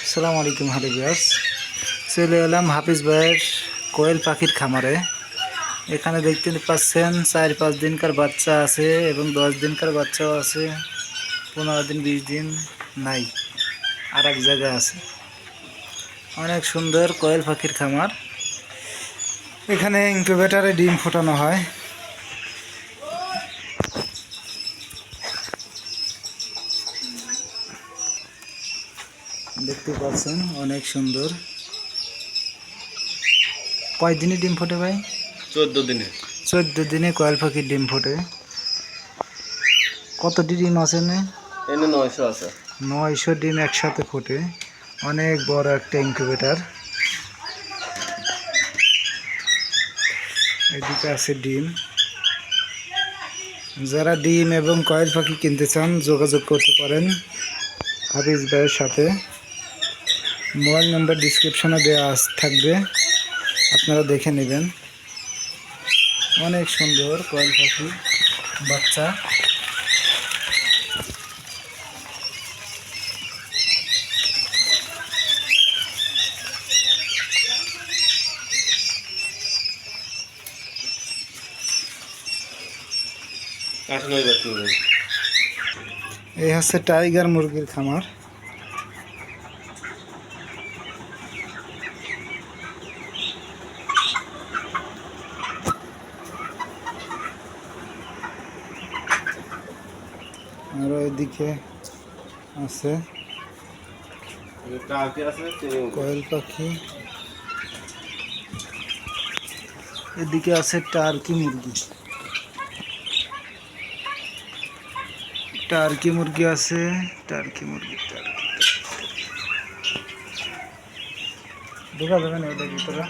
আসসালামু আলাইকুম হালিবিয়াস চলে এলাম হাফিজ ভাইয়ের কোয়েল পাখির খামারে। এখানে দেখতে পাচ্ছেন, চার পাঁচ দিনকার বাচ্চা আছে এবং দশ দিনকার বাচ্চাও আছে, পনেরো দিন, বিশ দিন নাই আর এক জায়গায় আছে। অনেক সুন্দর কোয়েল পাখির খামার। এখানে ইনকিউবেটারে ডিম ফোটানো হয়। দেখতে পাচ্ছেন অনেক সুন্দর। কয় দিনে ডিম ফোটে ভাই? চোদ্দ দিনে চোদ্দ দিনে কয়েল পাখির ডিম ফোটে। কতটি ডিম আছে না এনে নয়শো আছে। নয়শো ডিম একসাথে ফোটে। অনেক বড় একটা ইনকিউবেটার এদিকে আছে ডিম। যারা ডিম এবং কয়েল পাখি কিনতে চান যোগাযোগ করতে পারেন হাফিজ ভাইয়ের সাথে। মোবাইল নাম্বার ডিসক্রিপশনে দেওয়া আস- থাকবে। আপনারা দেখে নেবেন। অনেক সুন্দর কয়েল পাখি বাচ্চা। এই হচ্ছে টাইগার মুরগির খামার। আর ওইদিকে আছে। কাকে আছে তিনি কোয়েল পাখি। এদিকে আছে টার্কি মুরগি। টার্কি মুরগি আছে টার্কি মুরগি টার্কি ঢোকা যাবে না এটার ভিতরে।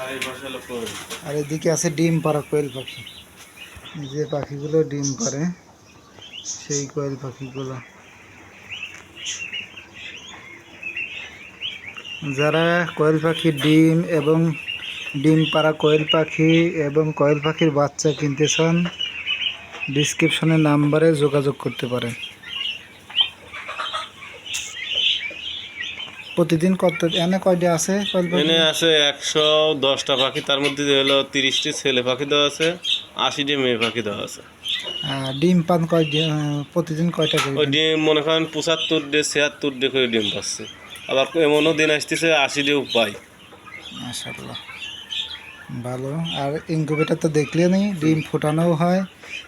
আর এই পাশে হলো কোয়েল। আর এদিকে আছে ডিম পাড়া কোয়েল পাখি। যে পাখিগুলো ডিম পারে, সেই কোয়েল পাখিগুলো। যারা কোয়েল পাখির ডিম এবং ডিম পাড়া কোয়েল পাখি এবং কোয়েল পাখির বাচ্চা কিনতে চান ডিসক্রিপশনের নাম্বারে যোগাযোগ করতে পারেন। প্রতিদিন কত, এনে কয়টা আছে পাখি? এনে আছে একশো দশটা পাখি, তার মধ্যে হলো তিরিশটি ছেলে পাখি দেওয়া আছে। আশিটি মেয়ে পাখি দেওয়া আছে। ডিম পান কয় প্রতিদিন কয়টা ওই ডিম? মনে করেন পঁচাত্তর ডে ছিয়াত্তর ডে করে ডিম পাচ্ছে। আবার এমনও দিন আসতেছে আশি ডেও পাই। মাশাল্লাহ ভালো। আর ইনকিউবেটার তো দেখলে নেই ডিম ফোটানোও হয়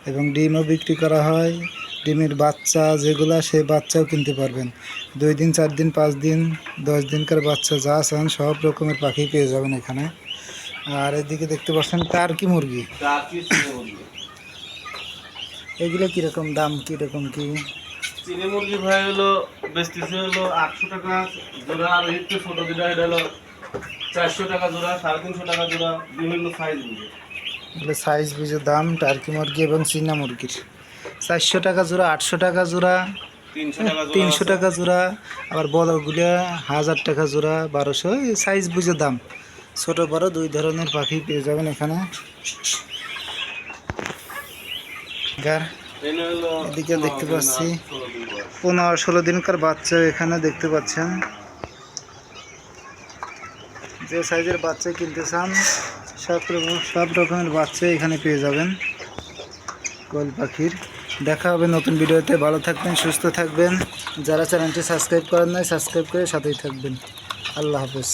এবং ডিমও বিক্রি করা হয়। ডিমের বাচ্চা যেগুলা সেই বাচ্চাও কিনতে পারবেন। দুই দিন চার দিন পাঁচ দিন দশ দিনকার বাচ্চা যা চান সব রকমের পাখি পেয়ে যাবেন এখানে। আর এদিকে দেখতে পাচ্ছেন টার্কি মুরগি। এগুলো কীরকম দাম কীরকম কি? চিনি মুরগি ভাই হলো বেচতেছে হলো আটশো টাকা জোড়া আর একটু ছোটো যেটা এটা হলো চারশো টাকা জোড়া সাড়ে তিনশো টাকা জোড়া বিভিন্ন সাইজ বুঝে এগুলো সাইজ বুঝে দাম টার্কি মুরগি এবং চীনা মুরগির। চারশো টাকা জোড়া আটশো টাকা জোড়া তিনশো টাকা জোড়া আবার বড়গুলা হাজার টাকা জোড়া বারোশো সাইজ বুঝে দাম। ছোট বড় দুই ধরনের পাখি পেয়ে যাবেন এখানে। এদিকে দেখতে পাচ্ছি। পনেরো ষোলো দিনকার বাচ্চা এখানে দেখতে পাচ্ছেন। যে সাইজের বাচ্চা কিনতে চান, সব সব রকমের বাচ্চা এখানে পেয়ে যাবেন। কোয়েল পাখির। দেখা হবে নতুন ভিডিওতে। ভালো থাকবেন, সুস্থ থাকবেন। যারা চ্যানেলটি সাবস্ক্রাইব করেন নাই, সাবস্ক্রাইব করে সাথেই থাকবেন। আল্লাহ হাফেজ।